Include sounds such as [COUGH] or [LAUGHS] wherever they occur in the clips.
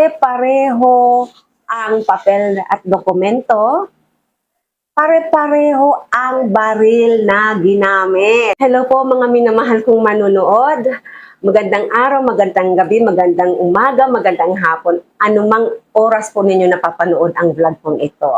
pare-pareho ang papel at dokumento, pare-pareho ang baril na ginamit. Hello po mga minamahal kong manunood. Magandang araw, magandang gabi, magandang umaga, magandang hapon. Anumang oras po ninyo napapanood ang vlog pong ito.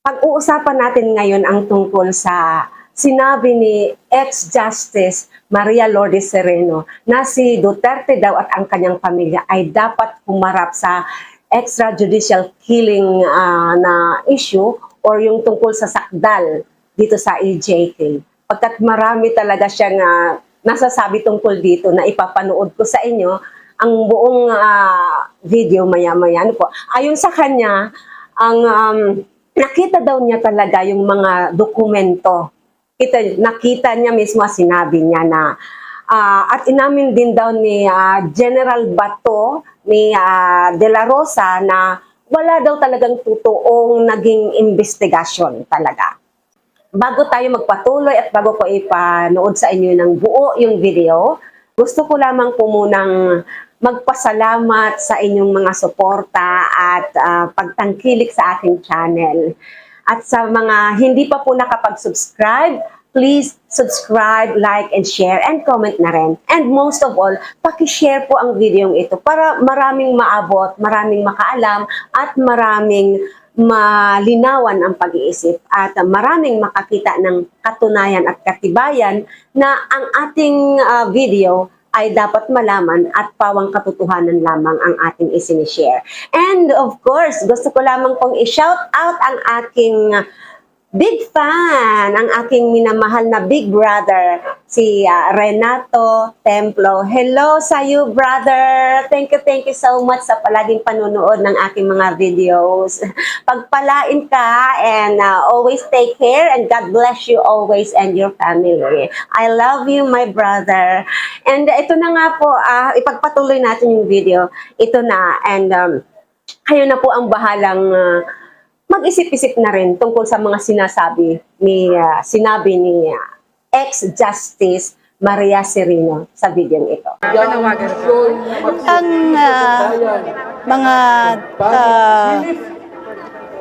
Pag-uusapan natin ngayon ang tungkol sa sinabi ni ex-justice Maria Lourdes Sereno na si Duterte daw at ang kanyang pamilya ay dapat humarap sa extrajudicial killing ah, na issue or yung tungkol sa sakdal dito sa EJK. Pagkat marami talaga siyang ah, nasasabi tungkol dito na ipapanood ko sa inyo ang buong ah, video maya-maya. Ano po? Ayon sa kanya, ang um, nakita daw niya talaga yung mga dokumento. Kita, nakita niya mismo, sinabi niya na ah, at inamin din daw ni ah, General Bato ni ah, De La Rosa na wala daw talagang totoong naging investigasyon talaga. Bago tayo magpatuloy at bago ko ipanood sa inyo ng buo yung video, gusto ko lamang po munang magpasalamat sa inyong mga suporta at ah, pagtangkilik sa aking channel. At sa mga hindi pa po nakapag-subscribe, please subscribe, like, and share, and comment na rin. And most of all, pakishare po ang video ito para maraming maabot, maraming makaalam, at maraming malinawan ang pag-iisip at maraming makakita ng katunayan at katibayan na ang ating ah, video ay dapat malaman at pawang katotohanan lamang ang ating isinishare. And of course, gusto ko lamang pong i-shout out ang aking big fan, ang aking minamahal na big brother, si ah, Renato Templo. Hello sa you, brother! Thank you, thank you so much sa palaging panunood ng aking mga videos. [LAUGHS] Pagpalain ka and ah, always take care and God bless you always and your family. I love you, my brother. And ito na nga po, ah, ipagpatuloy natin yung video. Ito na, and um, kayo na po ang bahalang ah, mag-isip-isip na rin tungkol sa mga sinasabi ni ah, sinabi ni ah, ex-justice Maria Sereno sa video ito. ang ah, mga ah,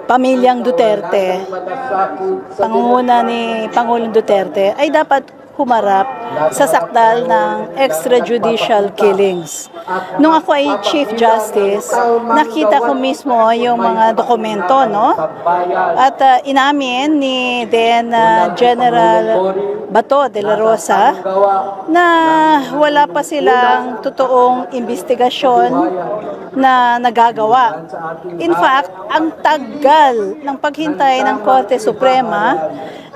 pamilyang Duterte, pangunguna ni Pangulong Duterte, ay dapat humarap sa sakdal ng extrajudicial killings. Nung ako ay Chief Justice, nakita ko mismo yung mga dokumento, no? At ah, inamin ni then ah, General Bato de la Rosa na wala pa silang totoong investigasyon na nagagawa. In fact, ang tagal ng paghintay ng Korte Suprema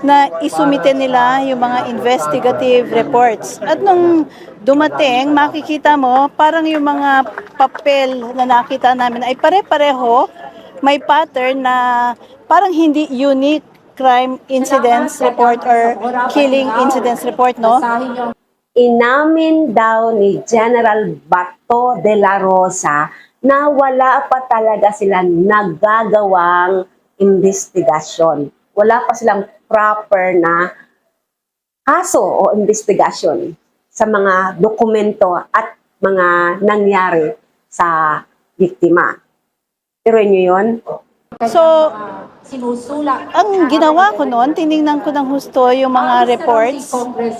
na isumite nila yung mga investigative reports. At nung dumating, makikita mo, parang yung mga papel na nakita namin ay pare-pareho, may pattern na parang hindi unique crime incidents report or killing incidents report, no? Inamin daw ni General Bato de la Rosa na wala pa talaga silang nagagawang investigasyon. Wala pa silang proper na kaso o investigasyon sa mga dokumento at mga nangyari sa biktima. Pero nyo yun? So, sinusulak. ang ginawa ko noon, tiningnan ko ng husto yung mga reports,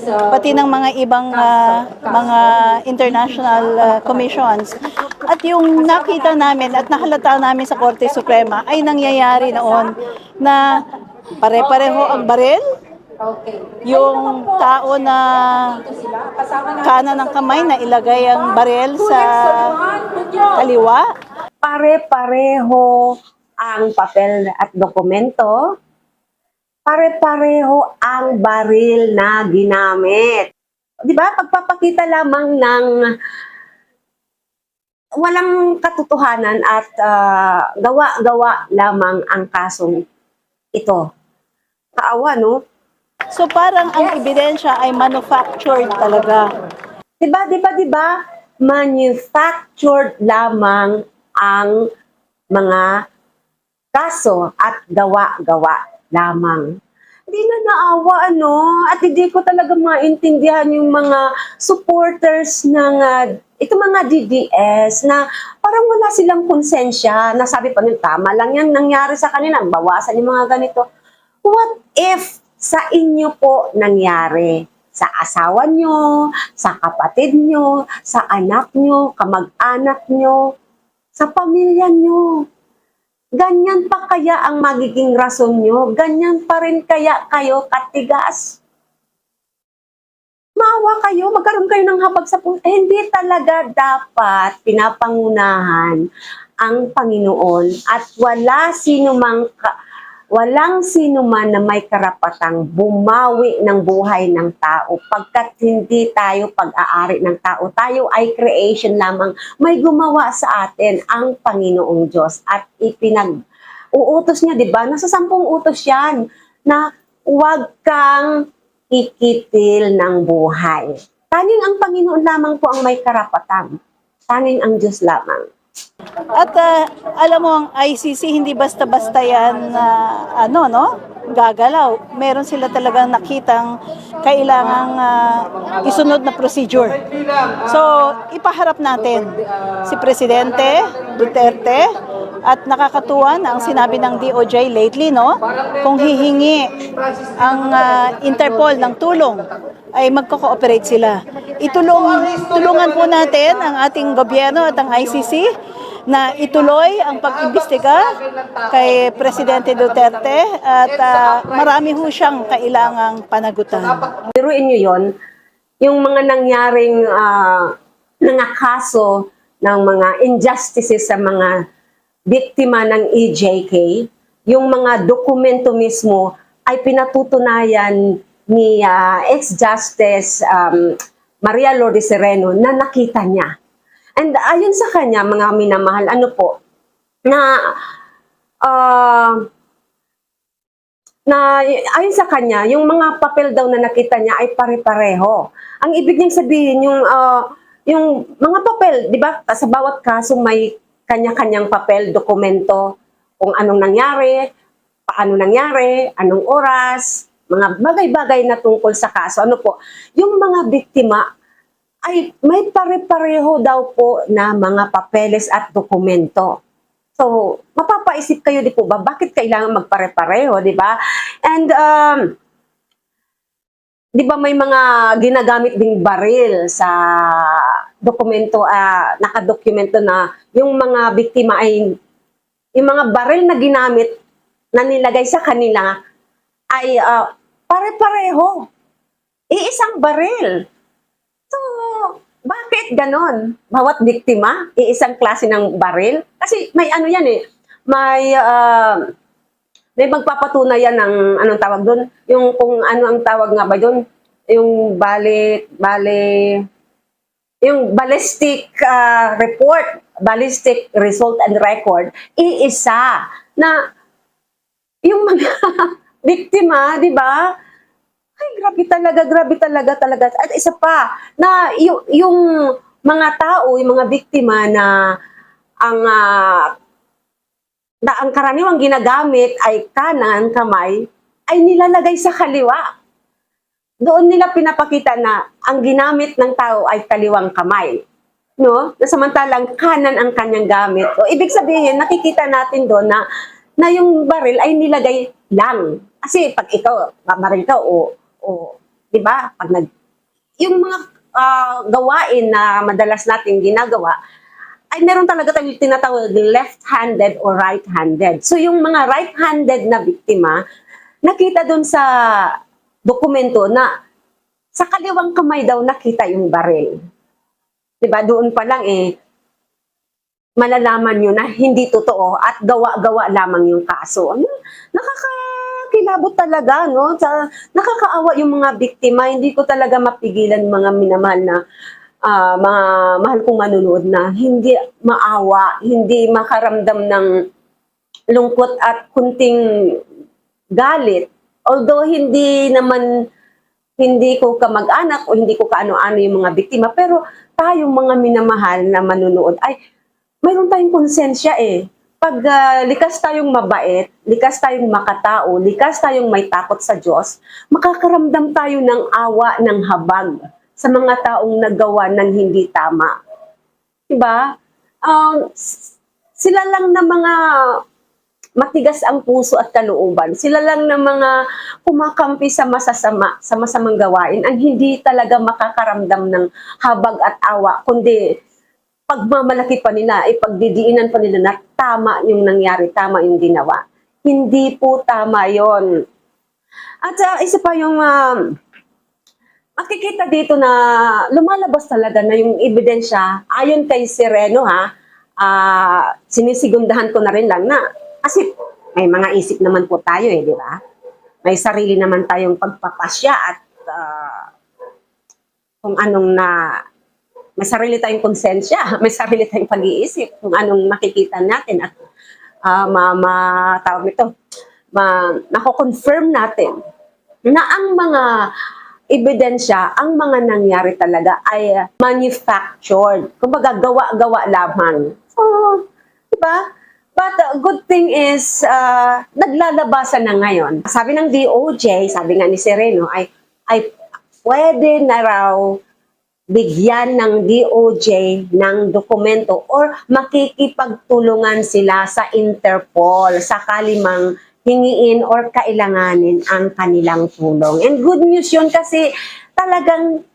pati ng mga ibang ah, mga international ah, commissions. At yung nakita namin at nahalata namin sa Korte Suprema ay nangyayari noon na pare-pareho ang baril, Okay. yung tao na kanan ng kamay na ilagay ang baril sa kaliwa, pare-pareho ang papel at dokumento, pare-pareho ang baril na ginamit. Di ba? Pagpapakita lamang ng walang katotohanan at ah, gawa-gawa lamang ang kasong ito. Kaawa, no? So parang ang ebidensya ay manufactured talaga. Di ba, di ba, di ba? Manufactured lamang ang mga kaso at gawa-gawa lamang. Hindi na naawa, ano? At hindi ko talaga maintindihan yung mga supporters ng, ah, ito mga DDS na parang wala silang konsensya na sabi pa nila, tama lang yan nangyari sa kanila, bawasan yung mga ganito. What if sa inyo po nangyari? Sa asawa nyo, sa kapatid nyo, sa anak nyo, kamag-anak nyo, sa pamilya nyo. Ganyan pa kaya ang magiging rason nyo? Ganyan pa rin kaya kayo katigas? Maawa kayo, magkaroon kayo ng habag sa puso. Eh, hindi talaga dapat pinapangunahan ang Panginoon at wala sino mang ka- walang sino man na may karapatang bumawi ng buhay ng tao pagkat hindi tayo pag-aari ng tao. Tayo ay creation lamang. May gumawa sa atin ang Panginoong Diyos at ipinag uutos niya, di ba? Nasa sampung utos yan na huwag kang ikitil ng buhay. Tanging ang Panginoon lamang po ang may karapatan. Tanging ang Diyos lamang. At ah, alam mo, ang ICC hindi basta-basta yan na ano, no? Gagalaw. Meron sila talagang nakitang kailangang ah, isunod na procedure. So, ipaharap natin si Presidente Duterte at nakakatuwa na ang sinabi ng DOJ lately, no? Kung hihingi ang ah, Interpol ng tulong ay magko-cooperate sila. Itulong tulungan po natin ang ating gobyerno at ang ICC na ituloy ang pag-imbestiga kay Presidente Duterte at ah, marami ho siyang kailangang panagutan. Biruin nyo yon yung mga nangyaring ah, mga kaso ng mga injustices sa mga biktima ng EJK, yung mga dokumento mismo ay pinatutunayan ni ah, ex-justice um, Maria Lourdes Sereno na nakita niya. And ayon sa kanya, mga minamahal, ano po, na ah, na ayon sa kanya, yung mga papel daw na nakita niya ay pare-pareho. Ang ibig niyang sabihin, yung, ah, yung mga papel, di ba, sa bawat kaso may kanya-kanyang papel, dokumento, kung anong nangyari, paano nangyari, anong oras, mga bagay-bagay na tungkol sa kaso. Ano po, yung mga biktima ay may pare-pareho daw po na mga papeles at dokumento. So, mapapaisip kayo di po ba, bakit kailangan magpare-pareho, di ba? And, um, di ba may mga ginagamit ding baril sa dokumento, ah, nakadokumento na yung mga biktima ay, yung mga baril na ginamit na nilagay sa kanila ay ah, pare-pareho. Iisang baril. Ganon? Bawat biktima, iisang klase ng baril? Kasi may ano yan eh, may, ah, may magpapatunayan ng, anong tawag doon? Yung kung ano ang tawag nga ba doon? Yung bali, bali, yung ballistic ah, report, ballistic result and record, iisa na yung mga [LAUGHS] biktima, di ba? Grabe talaga, grabe talaga, talaga. At isa pa, na yung, yung mga tao, yung mga biktima na ang ah, na ang karaniwang ginagamit ay kanan, kamay, ay nilalagay sa kaliwa. Doon nila pinapakita na ang ginamit ng tao ay kaliwang kamay. No? Na samantalang kanan ang kanyang gamit. O ibig sabihin, nakikita natin doon na na yung baril ay nilagay lang. Kasi pag ikaw, babaril ka o, o 'di ba? Pag nag yung mga ah, gawain na madalas natin ginagawa ay meron talaga tayong tinatawag left-handed or right-handed. So yung mga right-handed na biktima, nakita doon sa dokumento na sa kaliwang kamay daw nakita yung baril. 'Di ba? Doon pa lang eh malalaman nyo na hindi totoo at gawa-gawa lamang yung kaso. Ano? Nakakakilabot talaga, no? Sa, nakakaawa yung mga biktima. Hindi ko talaga mapigilan mga minamahal na ah, mga mahal kong manunood na hindi maawa, hindi makaramdam ng lungkot at kunting galit. Although hindi naman hindi ko kamag-anak o hindi ko kaano-ano yung mga biktima, pero tayong mga minamahal na manunood ay mayroon tayong konsensya eh. Pag ah, likas tayong mabait, likas tayong makatao, likas tayong may takot sa Diyos, makakaramdam tayo ng awa, ng habag sa mga taong nagawa ng hindi tama. Diba? Um, sila lang na mga matigas ang puso at kalooban. Sila lang na mga kumakampi sa masasama, sa masamang gawain, ang hindi talaga makakaramdam ng habag at awa, kundi pagmamalaki pa nila, ipagdidiinan pa nila na tama yung nangyari, tama yung ginawa. Hindi po tama yon. At ah, isa pa yung ah, makikita dito na lumalabas talaga na yung ebidensya ayon kay Sereno ha, ah, sinisigundahan ko na rin lang na kasi may mga isip naman po tayo eh, di ba? May sarili naman tayong pagpapasya at ah, kung anong na may sarili tayong konsensya, may sarili tayong pag-iisip kung anong makikita natin at uh, ma, ma tawag nito, ma, nako-confirm natin na ang mga ebidensya, ang mga nangyari talaga ay uh, manufactured. Kumbaga, gawa-gawa lamang. So, di ba? But the good thing is, uh, naglalabasan na ngayon. Sabi ng DOJ, sabi nga ni Sereno, ay, ay pwede na raw bigyan ng DOJ ng dokumento or makikipagtulungan sila sa Interpol sakali mang hingiin or kailanganin ang kanilang tulong. And good news yun kasi talagang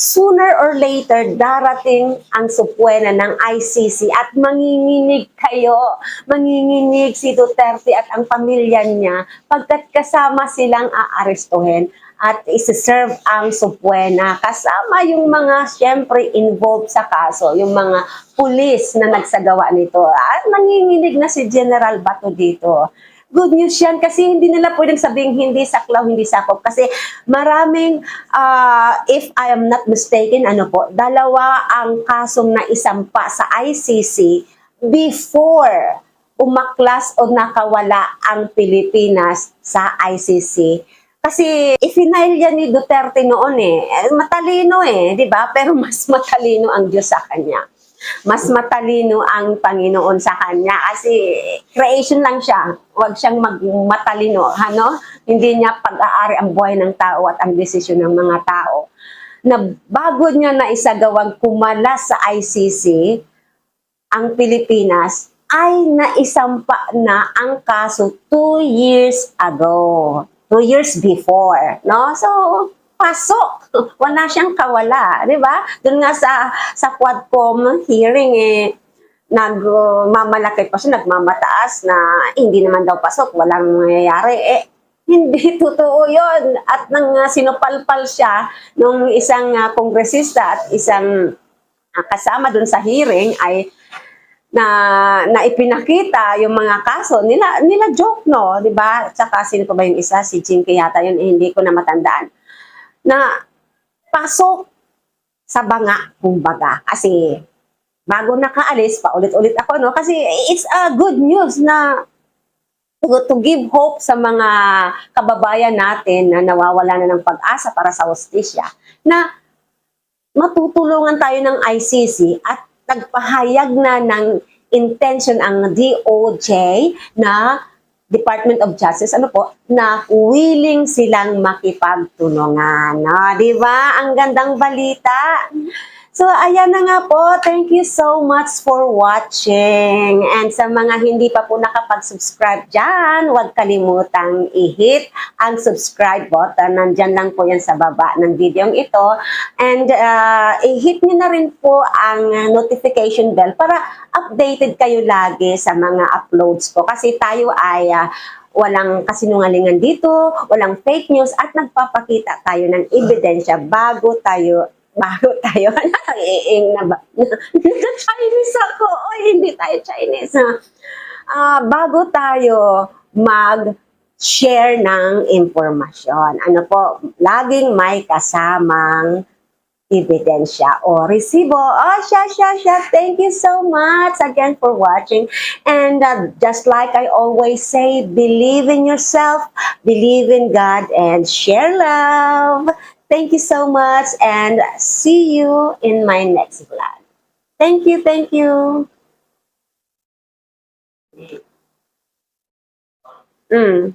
sooner or later darating ang supwena ng ICC at manginginig kayo, manginginig si Duterte at ang pamilya niya pagkat kasama silang aarestuhin at isi-serve ang supwena kasama yung mga syempre involved sa kaso, yung mga pulis na nagsagawa nito. At nanginginig na si General Bato dito. Good news yan kasi hindi nila pwedeng sabing hindi saklaw, hindi sakop. Kasi maraming, ah, if I am not mistaken, ano po, dalawa ang kasong na isampa sa ICC before umaklas o nakawala ang Pilipinas sa ICC. Kasi ifinail yan ni Duterte noon eh. Eh, Matalino eh, di ba? [LAUGHS] Pero mas matalino ang Diyos sa kanya. Mas matalino ang Panginoon sa kanya kasi creation lang siya. Huwag siyang magmatalino, ano? Hindi niya pag-aari ang buhay ng tao at ang desisyon ng mga tao. Na bago niya na isagawang kumala sa ICC, ang Pilipinas ay naisampa na ang kaso two years ago. Two years before. No? So, pasok. [LAUGHS] Wala siyang kawala. Di ba? Doon nga sa, sa Quadcom hearing, eh, nagmamalaki pa siya, nagmamataas na hindi naman daw pasok, walang mangyayari. Eh, hindi [LAUGHS] totoo yon At nang uh, sinupalpal siya nung isang uh, kongresista at isang uh, kasama doon sa hearing ay na na ipinakita yung mga kaso nila nila joke no? Di ba? Saka sino pa ba yung isa? Si Jinky yata yun eh, hindi ko na matandaan. Na pasok sa banga kumbaga. Kasi bago nakaalis pa ulit-ulit ako no? Kasi it's a good news na to, to give hope sa mga kababayan natin na nawawala na ng pag-asa para sa hostisya na matutulungan tayo ng ICC at nagpahayag na ng intention ang DOJ na Department of Justice, ano po, na willing silang makipagtulungan. No? Di ba? Ang gandang balita. So, ayan na nga po. Thank you so much for watching. And sa mga hindi pa po nakapag-subscribe dyan, huwag kalimutang i-hit ang subscribe button. Nandyan lang po yan sa baba ng video ito. And uh, i-hit nyo na rin po ang notification bell para updated kayo lagi sa mga uploads ko. Kasi tayo ay uh, walang kasinungalingan dito, walang fake news, at nagpapakita tayo ng ebidensya bago tayo bago tayo, [LAUGHS] iing na ba? [LAUGHS] Chinese ako. Oy, hindi tayo Chinese. Ha? Ah, bago tayo mag-share ng impormasyon. Ano po, laging may kasamang ebidensya o resibo. Oh, siya, siya, siya. Thank you so much again for watching. And uh, just like I always say, believe in yourself, believe in God, and share love. Thank you so much and see you in my next vlog. Thank you, thank you. Mm.